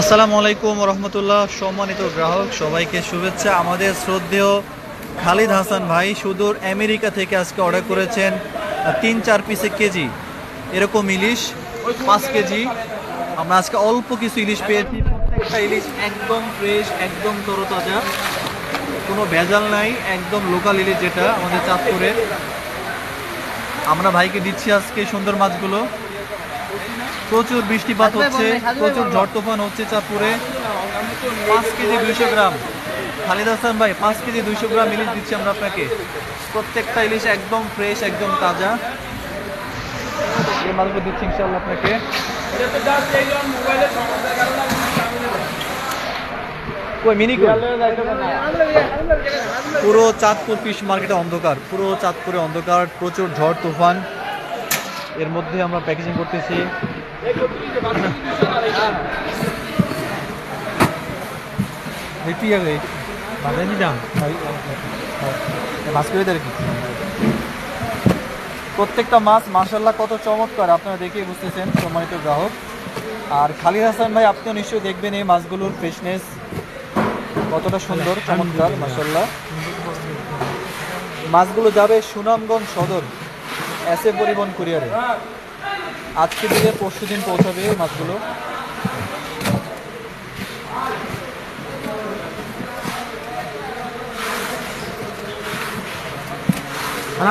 আসসালামু আলাইকুম রহমতুল্লাহ, সম্মানিত গ্রাহক, সবাইকে শুভেচ্ছা। আমাদের শ্রদ্ধেয় খালিদ হাসান ভাই সুদূর আমেরিকা থেকে আজকে অর্ডার করেছেন তিন চার পিসে কেজি। এরকম ইলিশ, পাঁচ কেজি। আমরা আজকে অল্প কিছু ইলিশ পেয়েছি, প্রত্যেকটা ইলিশ একদম ফ্রেশ একদম তরতাজা। কোনো ভেজাল নাই, একদম লোকাল ইলিশ যেটা আমাদের চাঁদপুরে। আমরা ভাইকে দিচ্ছি আজকে সুন্দর মাছগুলো। প্রচুর বৃষ্টিপাত হচ্ছে প্রচুর ঝড় তুফান হচ্ছে চাঁদপুরে। পাঁচ কেজি দুইশো গ্রাম। খালিদ হাসান ভাই পাঁচ কেজি দুইশো গ্রাম ইলিশ দিচ্ছি আমরা আপনাকে। প্রত্যেকটা ইলিশ একদম ফ্রেশ একদম তাজা। এই মাছগুলো দিচ্ছি ইনশাল্লাহ আপনাকে। কই মিনি পুরো চাঁদপুর ফিশ মার্কেটে অন্ধকার পুরো চাঁদপুরে অন্ধকার প্রচুর ঝড় তুফান। এর মধ্যে আমরা প্যাকেজিং করতেছি। দেখি আগে বাজার নি দাম মাছ করে দেয় কি প্রত্যেকটা মাছ মার্শাল্লাহ কত চমৎকার। আপনারা দেখেই বুঝতেছেন, সম্মানিত গ্রাহক। আর খালিদ হাসান ভাই, আপনিও নিশ্চয়ই দেখবেন এই মাছগুলোর ফ্রেশনেস কতটা সুন্দর, চমৎকার মার্শাল্লাহ মাছগুলো যাবে সুনামগঞ্জ সদর এসে পরিবহন কুরিয়ারে আজকে দিকে পরশু দিন পৌঁছাবে এই মাছগুলো।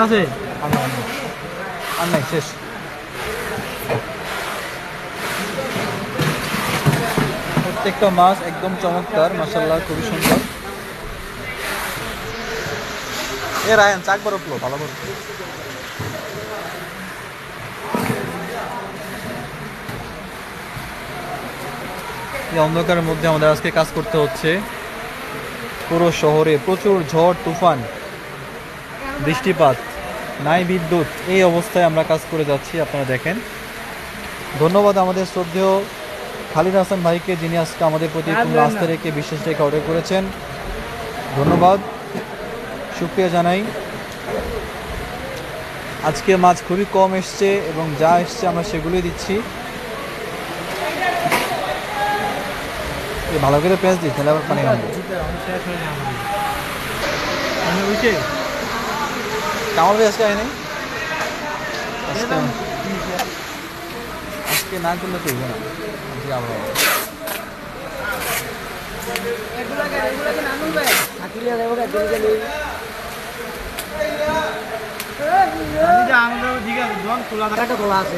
আছে? আর নাই, শেষ। প্রত্যেকটা মাছ একদম চমৎকার মাসাল্লাহ খুবই সুন্দর। এ রায়ন চাকবার প্লো ভালো করে এই অন্ধকারের মধ্যে আমাদের আজকে কাজ করতে হচ্ছে। পুরো শহরে প্রচুর ঝড় তুফান বৃষ্টিপাত নাই বিদ্যুৎ এই অবস্থায় আমরা কাজ করে যাচ্ছি আপনারা দেখেন। ধন্যবাদ আমাদের শ্রদ্ধেয় খালিদ হাসান ভাইকে যিনি আজকে আমাদের প্রতি আস্থা রেখে বিশেষ রেখে অর্ডার করেছেন। ধন্যবাদ। শুক্রিয়া জানাই। আজকে মাছ খুবই কম এসছে এবং যা এসছে আমরা সেগুলোই দিচ্ছি। ভালো করে পেঁয়াজ দিই তাহলে আবার পানি ভাই আজকে আয় নাই আজকে না করলে তো না আজকে আমরা ঠিক আছে খোলা খোলা আছে